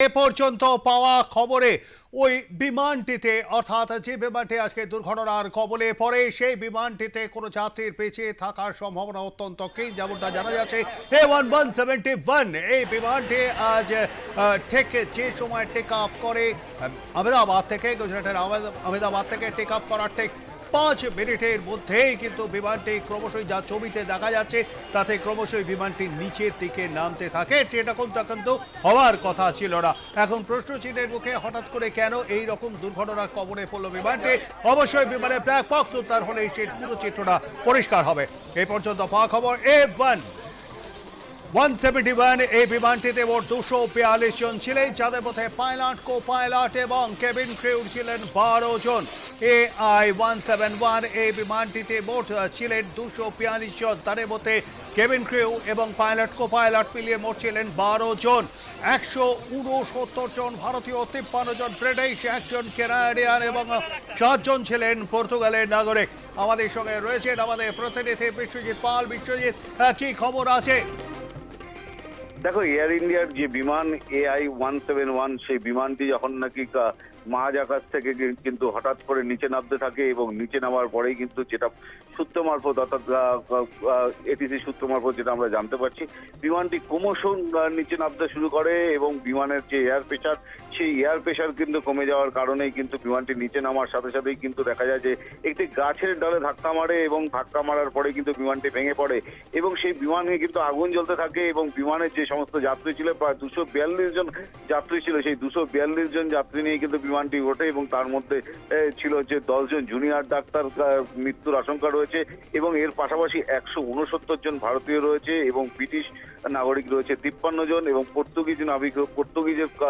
এ পর্যন্ত পাওয়া খবরে ওই বিমানটিতে, অর্থাৎ যে বিমানটি আজকে দুর্ঘটনার কবলে পড়ে, সেই বিমানটিতে কোনো যাত্রীর পেছিয়ে থাকার সম্ভাবনা অত্যন্ত কী যেমনটা জানা যাচ্ছে, A one one seventy one, এই বিমানটি আজ ঠিক যে সময় টেক অফ করে আহমেদাবাদ থেকে, গুজরাটের আহমেদাবাদ থেকে টেক অফ করার ঠিক পাঁচ মিনিটের মধ্যেই কিন্তু বিমানটি ক্রমশই যা ছবিতে দেখা যাচ্ছে, তাতে ক্রমশই বিমানটি নিচের দিকে নামতে থাকে। এরকম তা কিন্তু হওয়ার কথা ছিল না। এখন প্রশ্ন চিহ্নের মুখে হঠাৎ করে কেন এই রকম দুর্ঘটনার কবলে পড়ল বিমানটি? অবশ্যই বিমানের ব্ল্যাক বক্স উদ্ধার হলে সেই পুরো চিত্রটা পরিষ্কার হবে। এই পর্যন্ত পাওয়া খবর A one one seventy one এই বিমানটিতে মোট দুশো বিয়াল্লিশ জন ছিলেন, যাদের মধ্যে পাইলট কো পাইলট এবং কেবিন ক্রিউ ছিলেন বারো জন। A I one seven one এই বিমানটিতে মোট ছিলেন দুশো বিয়াল্লিশ জন। তাদের মধ্যে কেবিন ক্রিউ এবং পাইলট কো পাইলট মিলিয়ে মোট ছিলেন বারো জন। একশো উনসত্তর জন ভারতীয়, তিপ্পান্ন জন ব্রিটিশ, একজন কেনাডিয়ান এবং চারজন ছিলেন পর্তুগালের নাগরিক। আমাদের সঙ্গে রয়েছেন আমাদের প্রতিনিধি বিশ্বজিৎ পাল। বিশ্বজিৎ কি খবর আছে? দেখো এয়ার ইন্ডিয়ার যে বিমান এআই ওয়ান সেভেন ওয়ান সেই বিমানটি যখন নাকি মাঝ আকাশ থেকে কিন্তু হঠাৎ করে নিচে নামতে থাকে এবং নিচে নামার পরেই কিন্তু যেটা সূত্র মারফত অর্থাৎ এটিসি সূত্র মারফত যেটা আমরা জানতে পারছি, বিমানটি ক্রমশ নিচে নামতে শুরু করে এবং বিমানের যে এয়ার প্রেশার সেই এয়ার প্রেশার কিন্তু কমে যাওয়ার কারণেই কিন্তু বিমানটি নিচে নামার সাথে সাথেই কিন্তু দেখা যায় যে একটি গাছের ডালে ধাক্কা মারে এবং ধাক্কা মারার পরে কিন্তু বিমানটি ভেঙে পড়ে। এবং সেই বিমানে কিন্তু আগুন জ্বলতে থাকে এবং বিমানের যে সমস্ত যাত্রী ছিল প্রায় দুশো বিয়াল্লিশ জন যাত্রী ছিল। সেই দুশো বিয়াল্লিশ জন যাত্রী নিয়ে কিন্তু বিমানটি ওঠে এবং তার মধ্যে ছিল যে দশজন জুনিয়র ডাক্তার মৃত্যুর আশঙ্কা রয়েছে এবং এর পাশাপাশি একশো উনসত্তর জন ভারতীয় রয়েছে এবং ব্রিটিশ নাগরিক রয়েছে তিপ্পান্ন জন এবং পর্তুগিজ নাবিক পর্তুগিজের আহ,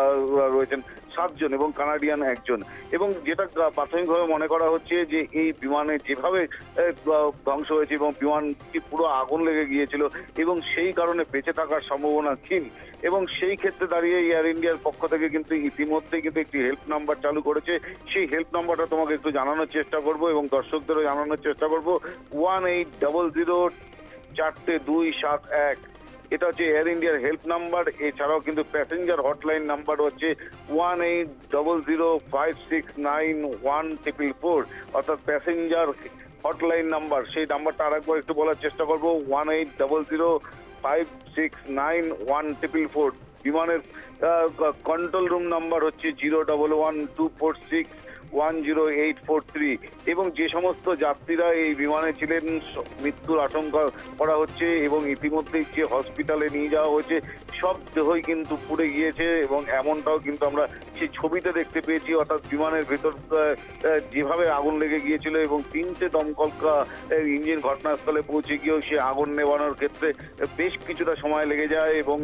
রয়েছেন সাতজন এবং কানাডিয়ান একজন। এবং যেটা প্রাথমিকভাবে মনে করা হচ্ছে যে এই বিমানে যেভাবে ধ্বংস হয়েছে এবং বিমানটি পুরো আগুন লেগে গিয়েছিল এবং সেই কারণে বেঁচে থাকার সম্ভাবনা ক্ষীণ। এবং সেই ক্ষেত্রে দাঁড়িয়ে এয়ার ইন্ডিয়ার পক্ষ থেকে কিন্তু ইতিমধ্যেই কিন্তু একটি হেল্প নাম্বার চালু করেছে। সেই হেল্প নাম্বারটা তোমাকে একটু জানানোর চেষ্টা করব এবং দর্শকদেরও জানানোর চেষ্টা করব। ওয়ান এইট ডবল জিরো চারটে দুই সাত এক। এটা হচ্ছে এয়ার ইন্ডিয়ার হেল্প নাম্বার এছাড়াও কিন্তু প্যাসেঞ্জার হটলাইন নাম্বার হচ্ছে one eight double zero five six nine one triple four অর্থাৎ প্যাসেঞ্জার হটলাইন নাম্বার সেই নাম্বারটা আরেকবার একটু বলার চেষ্টা করব one eight double zero five six nine one triple four বিমানের কন্ট্রোল রুম নাম্বার হচ্ছে zero double one two four six one zero eight four three এবং যে সমস্ত যাত্রীরা এই বিমানে ছিলেন মৃত্যুর আশঙ্কা করা হচ্ছে এবং ইতিমধ্যেই যে হসপিটালে নিয়ে যাওয়া হয়েছে সব দেহই কিন্তু পুড়ে গিয়েছে এবং এমনটাও কিন্তু আমরা সেই ছবিতে দেখতে পেয়েছি। অর্থাৎ বিমানের ভেতর যেভাবে আগুন লেগে গিয়েছিল এবং তিনটে দমকল কা- আহ, ইঞ্জিন ঘটনাস্থলে পৌঁছে গিয়েও সে আগুন নেবানোর ক্ষেত্রে বেশ কিছুটা সময় লেগে যায় এবং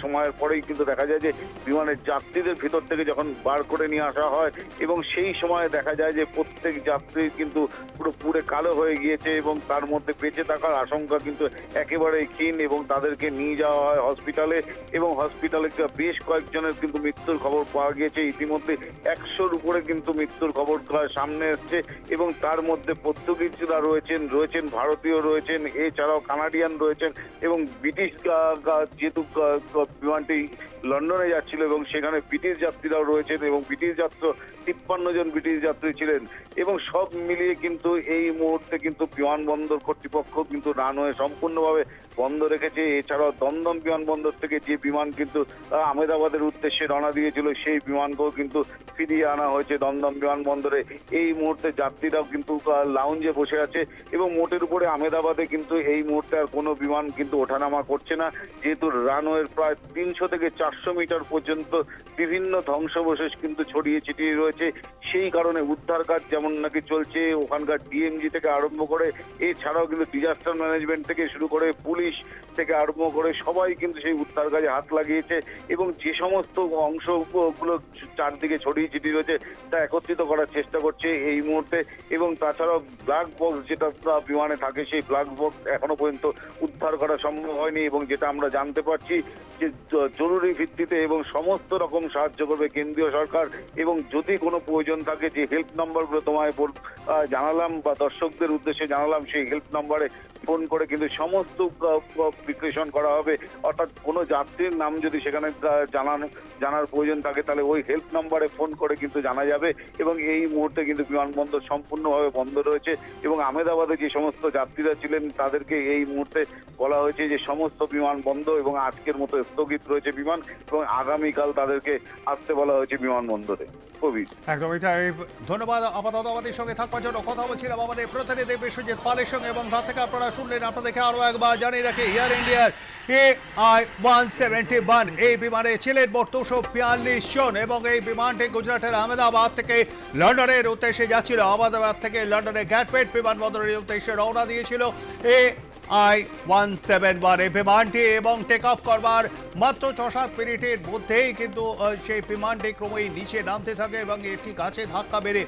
সময়ের পরেই কিন্তু দেখা যায় যে বিমানের যাত্রীদের ভিতর থেকে যখন বার করে নিয়ে আসা হয় এবং সেই সময় দেখা যায় যে প্রত্যেক যাত্রী কিন্তু পুরো পুরে কালো হয়ে গিয়েছে এবং তার মধ্যে বেঁচে থাকার আশঙ্কা কিন্তু একেবারে ক্ষীণ এবং তাদেরকে নিয়ে যাওয়া হয় হসপিটালে এবং হসপিটালে বেশ কয়েকজনের কিন্তু মৃত্যুর খবর পাওয়া গিয়েছে। ইতিমধ্যে একশোর উপরে কিন্তু মৃত্যুর খবর সামনে এসছে এবং তার মধ্যে পর্তুগিজরা রয়েছেন রয়েছেন, ভারতীয় রয়েছেন, এছাড়াও কানাডিয়ান রয়েছেন এবং ব্রিটিশ যেহেতু বিমানটি লন্ডনে যাচ্ছিল এবং সেখানে ব্রিটিশ যাত্রীরাও রয়েছেন এবং ব্রিটিশ যাত্রী, তিপ্পান্ন জন ব্রিটিশ যাত্রী ছিলেন। এবং সব মিলিয়ে কিন্তু এই মুহূর্তে কিন্তু বিমানবন্দর কর্তৃপক্ষ কিন্তু রানওয়ে সম্পূর্ণভাবে বন্ধ রেখেছে। এছাড়াও দমদম বিমানবন্দর থেকে যে বিমান কিন্তু আহ, আহমেদাবাদের উদ্দেশ্যে রওনা দিয়েছিল সেই বিমানকেও কিন্তু ফিরিয়ে আনা হয়েছে দমদম বিমানবন্দরে। এই মুহূর্তে যাত্রীরাও কিন্তু লাউঞ্জে বসে আছে এবং মোটের উপরে আহমেদাবাদে কিন্তু এই মুহূর্তে আর কোনো বিমান কিন্তু ওঠানামা করছে না। যেহেতু রানওয়ের প্রায় তিনশো থেকে চারশো মিটার পর্যন্ত বিভিন্ন ধ্বংসাবশেষ কিন্তু ছড়িয়ে ছিটিয়ে রয়েছে। সেই কারণে উদ্ধার কাজ যেমন নাকি চলছে, ওখানকার ডিএমজি থেকে আরম্ভ করে, এছাড়াও কিন্তু ডিজাস্টার ম্যানেজমেন্ট থেকে শুরু করে পুলিশ থেকে আরম্ভ করে সবাই কিন্তু সেই উদ্ধার কাজে হাত লাগিয়েছে এবং যে সমস্ত অংশগুলো চারদিকে ছড়িয়ে ছিটিয়ে রয়েছে, তা একত্রিত করার চেষ্টা করছে এই মুহূর্তে এবং তাছাড়াও ব্ল্যাক বক্স যেটা বিমানে থাকে, সেই ব্ল্যাক বক্স এখনও পর্যন্ত উদ্ধার করা সম্ভব হয়নি এবং যেটা আমরা জানতে পারছি যে জরুরি ভিত্তিতে এবং সমস্ত রকম সাহায্য করবে কেন্দ্রীয় সরকার এবং যদি কোনো প্রয়োজন থাকে যে হেল্প নাম্বারগুলো তোমায় আহ, জানালাম বা দর্শকদের উদ্দেশ্যে জানালাম সেই হেল্প নাম্বারে ফোন করে কিন্তু সমস্ত আহ, করা হবে। অর্থাৎ কোনো যাত্রীর নাম যদি সেখানে জানানো জানার প্রয়োজন থাকে তাহলে ওই হেল্প নাম্বারে ফোন করে কিন্তু জানা যাবে এবং এই মুহূর্তে কিন্তু বিমানবন্দর সম্পূর্ণভাবে বন্ধ রয়েছে এবং আহমেদাবাদে যে সমস্ত যাত্রীরা ছিলেন তাদেরকে এই মুহূর্তে বলা হয়েছে যে সমস্ত বিমান বন্ধ এবং আজকের মতো স্থগিত রয়েছে বিমান এবং আগামীকাল তাদেরকে আসতে বলা হয়েছে বিমানবন্দরে। কবি। একদমই ধন্যবাদ আপাতত। আমাদের সঙ্গে থাকবার জন্য কথা বলছিলাম। আমাদের প্রতিনিধি বিশ্বজিৎ পালের সঙ্গে এবং তার থেকে আপনারা শুনলেন, আপনাদেরকে আরও একবার জানিয়ে রাখি এয়ার ইন্ডিয়ার A I one seventy one এই বিমানে ছিলেন মোট দুশো বিয়াল্লিশ জন এবং এই বিমানটি গুজরাটের আহমেদাবাদ থেকে লন্ডনের উদ্দেশ্যে যাচ্ছিল। আহমেদাবাদ থেকে লন্ডনের গ্যাটপেট বিমানবন্দরের উদ্দেশ্যে রওনা দিয়েছিল। A I one seven one এই বিমানটি এবং টেক অফ করবার মাত্র ছ সাত মিনিটের মধ্যেই কিন্তু সেই বিমানটি ক্রমেই নিচে নামতে থাকে এবং একটি গাছে ধাক্কা বেড়ে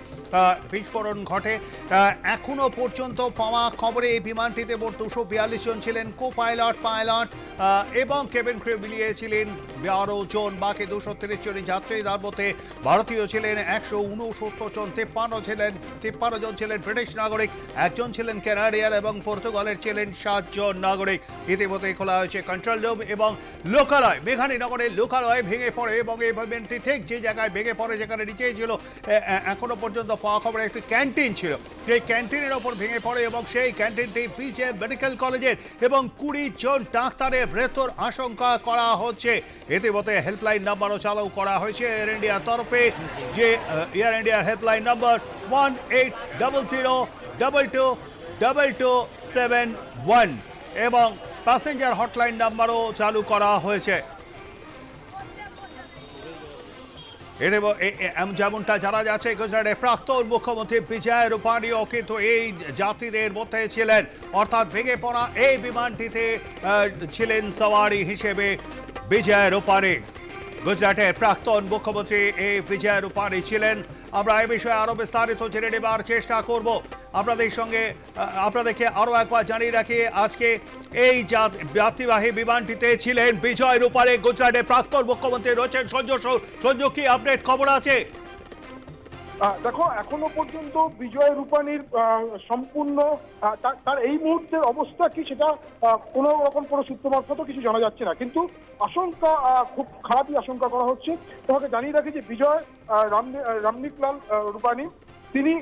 বিস্ফোরণ ঘটে। আহ, এখনও পর্যন্ত পাওয়া খবরে এই বিমানটিতে মোট দুশো বিয়াল্লিশ জন ছিলেন কো পাইলট পাইলট এবং কেবিন ক্রিউ মিলিয়ে ছিলেন বারো জন। বাকি দুশো তিরিশ জনই যাত্রী। তার মধ্যে ভারতীয় ছিলেন একশো উনসত্তর জন তেপ্পান্ন ছিলেন তিপ্পান্ন জন ছিলেন ব্রিটিশ নাগরিক একজন ছিলেন কানাডিয়ান এবং পর্তুগালের ছিলেন সাতজন নাগরিক। ইতিমধ্যে খোলা হয়েছে কন্ট্রোল রুম এবং লোকালয়। মেঘানীনগরের লোকালয় ভেঙে পড়ে এবং এই মুভমেন্টটি ঠিক যে জায়গায় ভেঙে পড়ে, যেখানে নিচেই ছিল এখনও পর্যন্ত পাওয়া খবরে একটি ক্যান্টিন ছিল। সেই ক্যান্টিনের ওপর ভেঙে পড়ে এবং সেই ক্যান্টিনটি পিজে মেডিকেল কলেজের এবং কুড়ি জন ডাক্তারের মৃত্যুর আশঙ্কা করা হচ্ছে। ইতিমধ্যে হেল্পলাইন নাম্বারও চালু করা হয়েছে এয়ার ইন্ডিয়ার তরফে। যে এয়ার ইন্ডিয়ার helpline number one eight double zero double two double two seven one এবং প্যাসেঞ্জার হটলাইন নাম্বারও চালু করা হয়েছে। যেমনটা জানা যাচ্ছে গুজরাটের প্রাক্তন মুখ্যমন্ত্রী বিজয় রূপানীও কিন্তু এই যাত্রীদের মধ্যে ছিলেন। অর্থাৎ ভেঙে পড়া এই বিমানটিতে ছিলেন সওয়ারি হিসেবে বিজয় রূপানী। গুজরাটের প্রাক্তন মুখ্যমন্ত্রী এ বিজয় রূপানি ছিলেন। আমরা এ বিষয়ে আরও বিস্তারিত জেনে নেবার চেষ্টা করব। আপনাদের সঙ্গে আপনাদেরকে আরও একবার জানিয়ে রাখি, আজকে এই যাত- যাত্রীবাহী বিমানটিতে ছিলেন বিজয় রূপারে গুজরাটের প্রাক্তন মুখ্যমন্ত্রী রয়েছেন সঞ্জয় সঞ্জয়, কি আপডেট খবর আছে? দেখো, এখনও পর্যন্ত বিজয় রূপানির সম্পূর্ণ তার- এই মুহূর্তের অবস্থা কি সেটা কোনো রকম কোনো সূত্র মারফত কিছু জানা যাচ্ছে না। কিন্তু আশঙ্কা খুব খারাপই আশঙ্কা করা হচ্ছে। তোমাকে জানিয়ে রাখি যে বিজয় রামনিকলাল রূপানি তিনি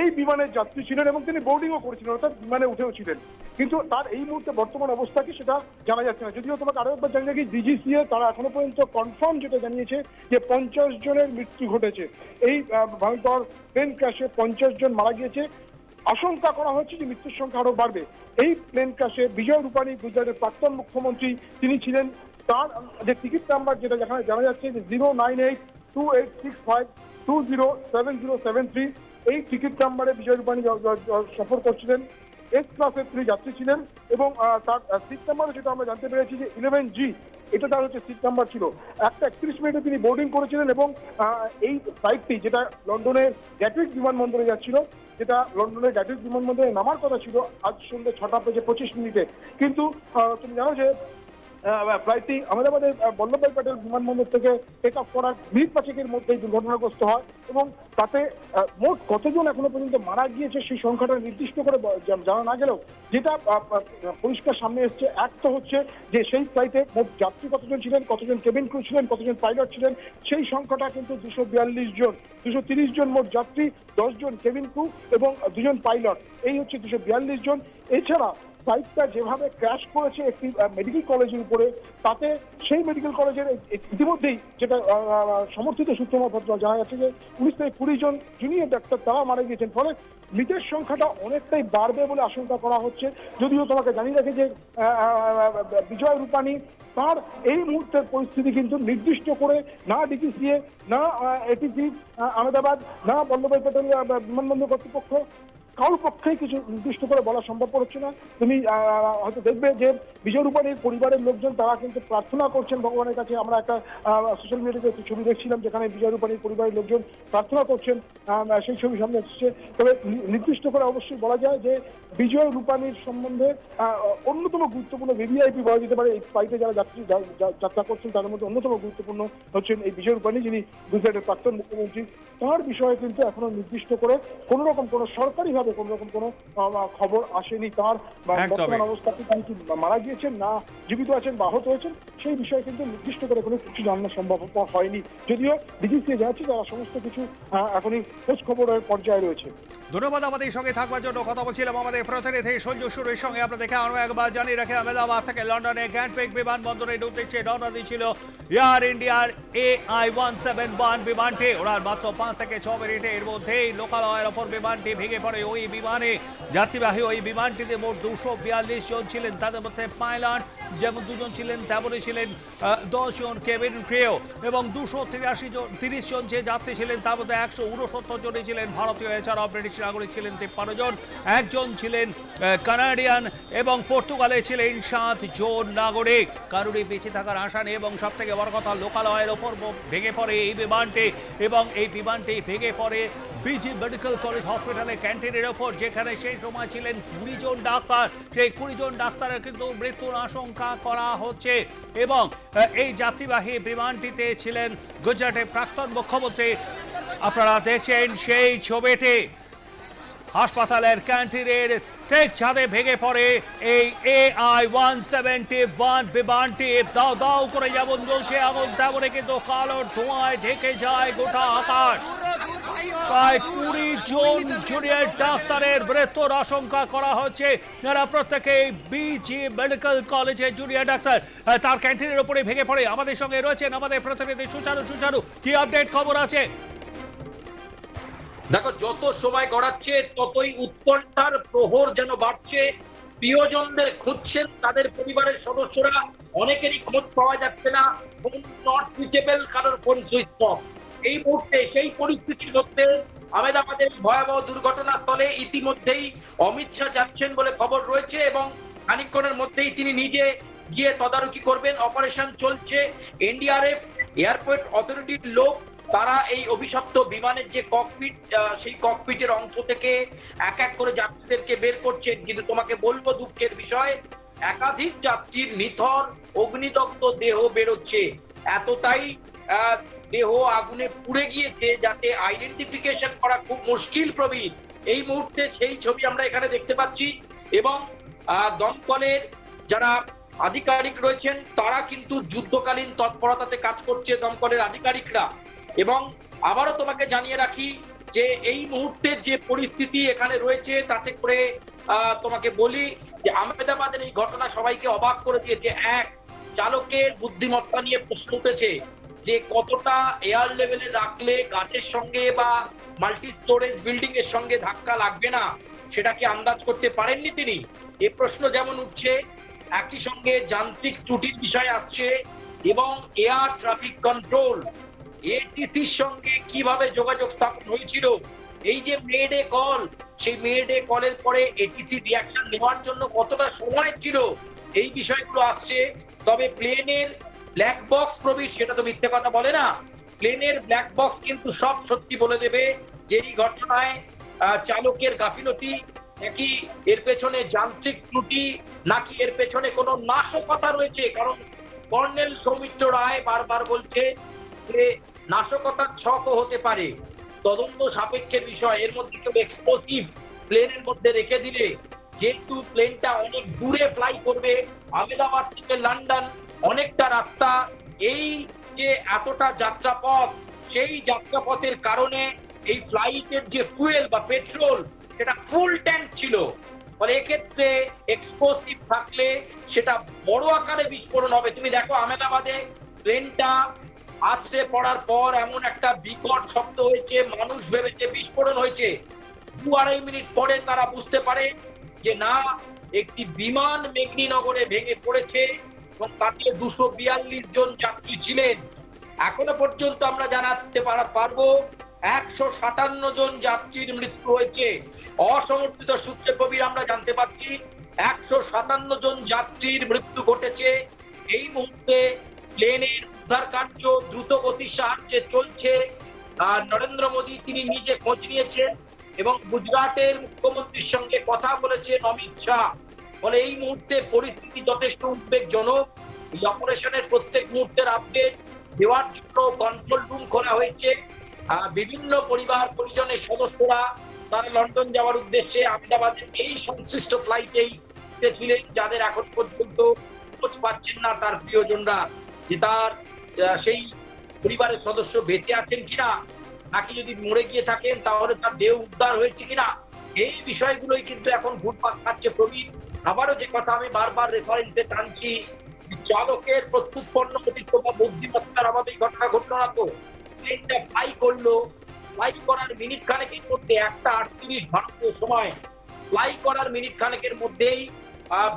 এই বিমানের যাত্রী ছিলেন এবং তিনি বোর্ডিংও করেছিলেন, অর্থাৎ বিমানে উঠেও ছিলেন। কিন্তু তার এই মুহূর্তে বর্তমান অবস্থা কি সেটা জানা যাচ্ছে না। যদিও তোমাকে আরও একবার জানিয়ে রাখি ডিজিসিএ তারা এখনও পর্যন্ত কনফার্ম যেটা জানিয়েছে যে পঞ্চাশ জনের মৃত্যু ঘটেছে। এই ভয়ঙ্কর প্লেন ক্র্যাশে পঞ্চাশ জন মারা গিয়েছে। আশঙ্কা করা হচ্ছে যে মৃত্যুর সংখ্যা আরও বাড়বে। এই প্লেন ক্র্যাশে বিজয় রূপানী গুজরাটের প্রাক্তন মুখ্যমন্ত্রী তিনি ছিলেন। তার যে টিকিট নাম্বার যেটা যেখানে জানা যাচ্ছে যে zero nine eight two eight six five two zero seven zero seven three এই টিকিট নাম্বারে বিজয় য- সফর করছিলেন। এস ক্লাসের তিনি যাত্রী ছিলেন এবং তার সিট নাম্বার যেটা আমরা জানতে পেরেছি যে ইলেভেন জি এটা তার হচ্ছে সিট নাম্বার ছিল। একটা একত্রিশ মিনিটে তিনি বোর্ডিং করেছিলেন এবং এই ফ্লাইটটি যেটা লন্ডনের গ্যাটউইক বিমানবন্দরে যাচ্ছিল, যেটা লন্ডনের গ্যাটউইক বিমানবন্দরে নামার কথা ছিল, আজ সন্ধ্যে ছটা বেজে পঁচিশ মিনিটে। কিন্তু তুমি জানো যে ফ্লাইটটি আহমেদাবাদের আহ, বল্লভভাই প্যাটেল বিমানবন্দর থেকে টেক অফ করার মিনিট পাঁচেকের মধ্যেই দুর্ঘটনাগ্রস্ত হয় এবং তাতে মোট কতজন এখনও পর্যন্ত মারা গিয়েছে সেই সংখ্যাটা নির্দিষ্ট করে জানা না গেলেও যেটা পরিষ্কার সামনে এসছে এক তো হচ্ছে যে সেই ফ্লাইটে মোট যাত্রী কতজন ছিলেন কতজন কেবিন ক্রু ছিলেন কতজন পাইলট ছিলেন সেই সংখ্যাটা কিন্তু দুশো বিয়াল্লিশ জন দুশো তিরিশ জন মোট যাত্রী দশজন কেবিন ক্রু এবং দুজন পাইলট এই হচ্ছে দুশো বিয়াল্লিশ জন। এছাড়া ফ্লাইটটা যেভাবে ক্র্যাশ করেছে একটি মেডিকেল কলেজের উপরে তাতে সেই মেডিকেল কলেজের ইতিমধ্যেই যেটা সমর্থিত সূত্র মারফত জানা যাচ্ছে যে উনিশ থেকে কুড়ি জন জুনিয়র ডাক্তার তারা মারা গিয়েছেন। ফলে মৃতের সংখ্যাটা অনেকটাই বাড়বে বলে আশঙ্কা করা হচ্ছে। যদিও তোমাকে জানিয়ে রাখি যে বিজয় রূপানী তার এই মুহূর্তের পরিস্থিতি কিন্তু নির্দিষ্ট করে না ডিটিসিএ না এটিসি আহমেদাবাদ না বল্লভভাই প্যাটেল আহ, বিমানবন্দর কর্তৃপক্ষ কারোর পক্ষেই কিছু নির্দিষ্ট করে বলা সম্ভব হচ্ছে না। তুমি হয়তো দেখবে যে বিজয় রূপানীর পরিবারের লোকজন, তারা কিন্তু প্রার্থনা করছেন ভগবানের কাছে। আমরা একটা সোশ্যাল মিডিয়াতে একটি ছবি দেখছিলাম যেখানে বিজয় রূপানীর পরিবারের লোকজন প্রার্থনা করছেন সেই ছবি সামনে এসেছে। তবে নির্দিষ্ট করে অবশ্যই বলা যায় যে বিজয় রূপানীর সম্বন্ধে অন্যতম গুরুত্বপূর্ণ ভিভিআইপি বলা যেতে পারে। এই ফ্লাইটে যারা যাত্রী যাত্রা করছেন, তাদের মধ্যে অন্যতম গুরুত্বপূর্ণ হচ্ছেন এই বিজয় রূপানী, যিনি গুজরাটের প্রাক্তন মুখ্যমন্ত্রী। তার বিষয়ে কিন্তু এখনও নির্দিষ্ট করে কোনো রকম কোনো সরকারিভাবে প্রাথমিকভাবে কোন রকম কোনো খবর আসেনি তার। বা। বর্তমান অবস্থাতে তিনি কি মারা গিয়েছেন না জীবিত আছেন বা আহত হয়েছেন সেই বিষয়ে কিন্তু নির্দিষ্ট করে কোনো কিছু জানানো সম্ভব হয়নি। যদিও বিজিসিএ যাচ্ছে তারা সমস্ত কিছু এখনই খোঁজ খবরের পর্যায়ে রয়েছে। ধন্যবাদ আমাদের সঙ্গে থাকবার জন্য। কথা বলছিলাম আমাদের প্রতিনিধি সঞ্জু সুরের সঙ্গে। আপনাদেরকে আরও একবার জানিয়ে রাখে, আহমেদাবাদ থেকে লন্ডনে গ্যান্টপেক বিমানবন্দরের উদ্দেশ্যে রওনা দিয়েছিল এয়ার ইন্ডিয়ার A I one seven one বিমানটি। ওড়ার মাত্র পাঁচ থেকে ছ মিনিটের মধ্যেই লোকালয়ের ওপর বিমানটি ভেঙে পড়ে। ওই বিমানে যাত্রীবাহী ওই বিমানটিতে মোট দুশো বিয়াল্লিশ জন ছিলেন। তাদের মধ্যে পাইলট যেমন দুজন ছিলেন, তেমনই ছিলেন দশ জন কেবিন ক্রিও এবং দুশো তিরাশি জন, তিরিশ জন যে যাত্রী ছিলেন, তার মধ্যে একশো উনসত্তর জনই ছিলেন। ভারতীয় এছাড়াও ব্রিটিশ নাগরিক ছিলেন তিপ্পান্ন জন। একজন ছিলেন কানাডিয়ান এবং পর্তুগালে ছিলেন সাত জন নাগরিক। কারুরই বেঁচে থাকার আশা নেই এবং সব থেকে বড় কথা, লোকালয়ের ওপর ভেঙে পড়ে এই বিমানটি এবং এই বিমানটি ভেঙে পড়ে বিজি মেডিকেল কলেজ হসপিটালে ক্যান্টিনের ওপর, যেখানে সেই সময় ছিলেন কুড়ি জন ডাক্তার। সেই কুড়ি জন ডাক্তারের কিন্তু মৃত্যুর আশঙ্কা করা হচ্ছে এবং এই যাত্রীবাহী বিমানটিতে ছিলেন গুজরাটের প্রাক্তন মুখ্যমন্ত্রী। আপনারা দেখছেন সেই ছবিটি। হাসপাতালের ক্যান্টিনের ঠিক ছাদে ভেঙে পড়ে এই A I one seventy one বিমানটি। দাও দাও করে যেমন জ্বলছে এমন তেমনই কিন্তু কালো ধোঁয়ায় ঢেকে যায় গোটা আকাশ। প্রায় কুড়ি জন জুনিয়র ডাক্তারের মৃত্যুর আশঙ্কা করা হচ্ছে। যারা প্রত্যেকে বিজি মেডিকেল কলেজে জুনিয়র ডাক্তার তার ক্যান্টিনের উপরে ভেঙে পড়ে। আমাদের সঙ্গে রয়েছেন আমাদের প্রতিনিধি সুচারু সুচারু, কি আপডেট খবর আছে? দেখো, যত সময় গড়াচ্ছে, ততই উৎকণ্ঠার প্রহর যেন বাড়ছে। প্রিয়জনদের খুঁজছেন তাদের পরিবারের সদস্যরা, অনেকেরই খোঁজ পাওয়া যাচ্ছে না। ফোন নট রিচেবল কারোর ফোন সুইচ এই মুহূর্তে সেই পরিস্থিতির মধ্যে আমেদাবাদের ভয়াবহ দুর্ঘটনাস্থলে ইতিমধ্যেই অমিত শাহ যাচ্ছেন বলে খবর রয়েছে এবং খানিকক্ষণের মধ্যেই তিনি নিজে গিয়ে তদারকি করবেন। অপারেশন চলছে। এনডিআরএফ, এয়ারপোর্ট অথরিটির লোক তারা এই অভিশপ্ত বিমানের যে ককপিট সেই ককপিটের অংশ থেকে এক এক করে যাত্রীদেরকে বের করছেন কিন্তু তোমাকে বলব দুঃখের বিষয়, একাধিক যাত্রীর নিথর অগ্নিদগ্ধ দেহ বেরোচ্ছে। এতটাই দেহ আগুনে পুড়ে গিয়েছে যাতে আইডেন্টিফিকেশন করা খুব মুশকিল প্রবীণ। এই মুহূর্তে সেই ছবি আমরা এখানে দেখতে পাচ্ছি এবং দমকলের যারা আধিকারিক রয়েছেন, তারা কিন্তু যুদ্ধকালীন তৎপরতাতে কাজ করছে দমকলের আধিকারিকরা। এবং আবারও তোমাকে জানিয়ে রাখি যে এই মুহূর্তের যে পরিস্থিতি এখানে রয়েছে, তাতে করে তোমাকে বলি যে আহমেদাবাদের এই ঘটনা সবাইকে অবাক করে দিয়েছে। এক, চালকের বুদ্ধিমত্তা নিয়ে প্রশ্ন উঠেছে যে কতটা এয়ার লেভেলে রাখলে গাছের সঙ্গে বা মাল্টি স্টোরেজ বিল্ডিং এর সঙ্গে ধাক্কা লাগবে না? সেটাকে আন্দাজ করতে পারেননি তিনি? এ প্রশ্ন যেমন উঠছে, একই সঙ্গে যান্ত্রিক ত্রুটির বিষয় আসছে এবং এয়ার ট্রাফিক কন্ট্রোল এটিসির সঙ্গে কীভাবে যোগাযোগ স্থাপন হয়েছিল? এই যে মেডে কল সেই মেডে কলের পরে এটিসি রিয়াকশন নেওয়ার জন্য কতটা সময় ছিল? এই বিষয়গুলো আসছে। তবে প্লেনের ব্ল্যাক বক্স প্রবেশ সেটা তো মিথ্যে কথা বলে না। প্লেনের ব্ল্যাক বক্স কিন্তু সব সত্যি বলে দেবে যে এই ঘটনায় চালকের গাফিলতি, নাকি এর পেছনে যান্ত্রিক ত্রুটি, নাকি এর পেছনে কোনো নাশকতা রয়েছে? কারণ কর্নেল সৌমিত্র রায় বারবার বলছে যে নাশকতার ছকও হতে পারে। তদন্ত সাপেক্ষের বিষয়, এর মধ্যে কেউ এক্সপ্লোসিভ প্লেনের মধ্যে রেখে দিলে, যেহেতু প্লেনটা অনেক দূরে ফ্লাই করবে, আহমেদাবাদ থেকে লন্ডন অনেকটা রাস্তা, এই যে এতটা যাত্রাপথ, সেই যাত্রাপথের কারণে এই ফ্লাইটের যে ফুয়েল বা পেট্রোল সেটা ফুল ট্যাঙ্ক ছিল। ফলে এক্ষেত্রে এক্সপ্লোসিভ থাকলে সেটা বড় আকারে বিস্ফোরণ হবে। তুমি দেখো আহমেদাবাদে ট্রেনটা আছড়ে পড়ার পর এমন একটা বিকট শব্দ হয়েছে, মানুষ ভেবেছে বিস্ফোরণ হয়েছে। দু আড়াই মিনিট পরে তারা বুঝতে পারে যে না, একটি বিমান মেঘনীনগরে ভেঙে পড়েছে এবং তাতে দুশো বিয়াল্লিশ জন যাত্রী ছিলেন। এখনও পর্যন্ত আমরা জানাতে পারা, পারব একশো সাতান্ন জন যাত্রীর মৃত্যু হয়েছে। অসমর্থিত সূত্রে কবির আমরা জানতে পারছি, একশো সাতান্ন জন যাত্রীর মৃত্যু ঘটেছে। এই মুহূর্তে প্লেনের উদ্ধার কার্য দ্রুত গতির সাহায্যে চলছে। আর নরেন্দ্র মোদী তিনি নিজে খোঁজ নিয়েছেন এবং গুজরাটের মুখ্যমন্ত্রীর সঙ্গে কথা বলেছেন অমিত শাহ। ফলে এই মুহূর্তে পরিস্থিতি যথেষ্ট উদ্বেগজনক। এই অপারেশনের প্রত্যেক মুহূর্তের আপডেট, দেওয়ার জন্য কন্ট্রোল রুম খোলা হয়েছে। বিভিন্ন পরিবার, পরিজনের সদস্যরা তারা লন্ডন যাওয়ার উদ্দেশ্যে আহমেদাবাদের এই সংশ্লিষ্ট ফ্লাইটেই ছিলেন, যাদের এখন পর্যন্ত খোঁজ পাচ্ছেন না তার প্রিয়জনরা। যে তার সেই পরিবারের সদস্য বেঁচে আছেন কিনা, নাকি যদি মরে গিয়ে থাকেন, তাহলে তার দেহ উদ্ধার হয়েছে কিনা? এই বিষয়গুলোই কিন্তু এখন ঘুরপাক খাচ্ছে প্রবীণ আবারও যে কথা আমি বারবার রেফারেন্সে টানছি চালকের প্রত্যুৎপন্ন অতিরিক্ত বা বুদ্ধিমত্তার অভাবেই ঘটনা ঘটলো না তো। প্লেনটা ফ্লাই করল। ফ্লাই করার মিনিট খানেকের মধ্যে একটা আটত্রিশ ভারতীয় সময়। ফ্লাই করার মিনিট খানেকের মধ্যেই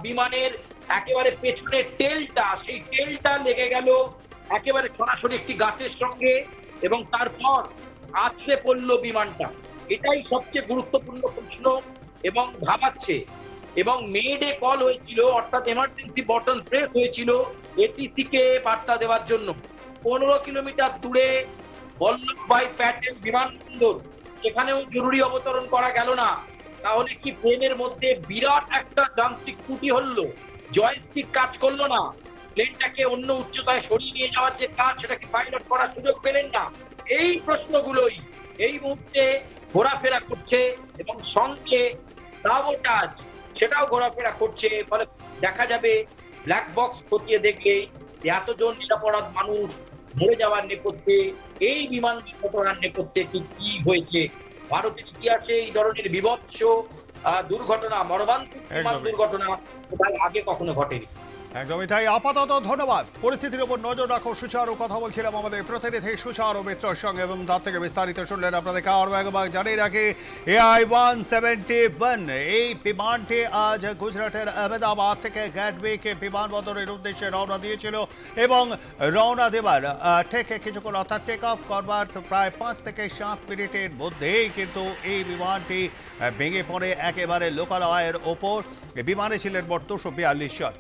বিমানের একেবারে পেছনের টেলটা সেই টেলটা লেগে গেল একেবারে সরাসরি একটি গাছের সঙ্গে এবং তারপর আছড়ে পড়ল বিমানটা। এটাই সবচেয়ে গুরুত্বপূর্ণ প্রশ্ন এবং ভাবাচ্ছে। এবং মেডে কল হয়েছিল, অর্থাৎ এমার্জেন্সি বটন প্রেস হয়েছিল এটিসি কে বার্তা দেওয়ার জন্য। পনেরো কিলোমিটার দূরে বল্লভভাই প্যাটেল বিমানবন্দর, সেখানেও জরুরি অবতরণ করা গেল না। তাহলে কি প্লেনের মধ্যে বিরাট একটা যান্ত্রিক ত্রুটি হলো? জয়স্টিক কাজ করল না? প্লেনটাকে অন্য উচ্চতায় সরিয়ে নিয়ে যাওয়ার যে কাজ সেটাকে পাইলট করার সুযোগ পেলেন না। এই প্রশ্নগুলোই এই মুহূর্তে ঘোরাফেরা করছে এবং সঙ্গে সাবোটাজ সেটাও ঘোরাফেরা করছে। ফলে দেখা যাবে ব্ল্যাক বক্স খতিয়ে দেখলে এতজন নিরাপরাধ মানুষ মরে যাওয়ার নেপথ্যে এই বিমান দুর্ঘটনার নেপথ্যে ঠিক কি হয়েছে? ভারতের ইতিহাসে এই ধরনের বিভৎস দুর্ঘটনা মর্মান্তিক বিমান দুর্ঘটনা আগে কখনো ঘটেনি। একদমই তাই আপাতত ধন্যবাদ। পরিস্থিতির উপর নজর রাখো, সুচারু কথা বলছিলাম আমাদের প্রতিনিধি সুচারু মিত্রর সঙ্গে এবং তার থেকে বিস্তারিত শুনলেন আপনাদেরকে আরও একবার জানিয়ে রাখি এআই ওয়ান সেভেন্টি ওয়ান এই বিমানটি আজ গুজরাটের আহমেদাবাদ থেকে গ্যাটউইকে বিমানবন্দরের উদ্দেশ্যে রওনা দিয়েছিল এবং রওনা দেবার ঠিক কিছুক্ষণ অর্থাৎ টেক অফ করবার প্রায় পাঁচ থেকে সাত মিনিটের মধ্যেই কিন্তু এই বিমানটি ভেঙে পড়ে একেবারে লোকালয়ের ওপর। বিমানে ছিলেন মোট দুশো বিয়াল্লিশ জন।